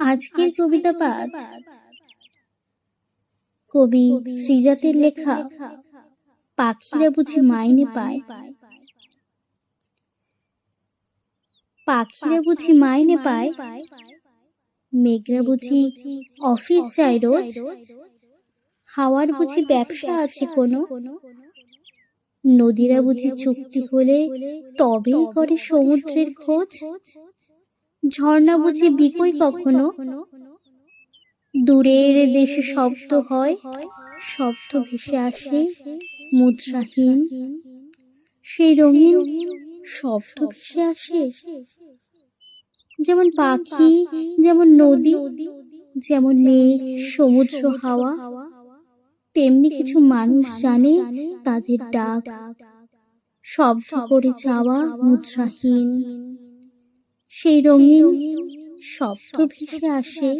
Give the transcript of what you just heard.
আজকের কবিতা পাঠ কবি শ্রীজাতের লেখা পাখিরা বুঝি মাইনে পায়। পাখিরা বুঝি মাইনে পায়। মেঘরা বুঝি অফিস যায় রোজ। হাওয়ার বুঝি ব্যবসা আছে কোনো। নদীরা বুঝি চুক্তি হলে তবেই করে সমুদ্রের খোঁজ। ঝর্ণা বুঝি বিকই কখনো? দূরের দেশে শব্দ হয়, শব্দ ভেসে আসে, মুদ্রাহীন। সেই রঙিন শব্দ ভেসে আসে। যেমন পাখি, যেমন নদী, যেমন মেঘ, সমুদ্র হাওয়া, তেমনি কিছু মানুষ জানে তাদের ডাক। শব্দ করে চাওয়া মুদ্রাহীন। সেই রঙিন শব্দ ভেসে আসে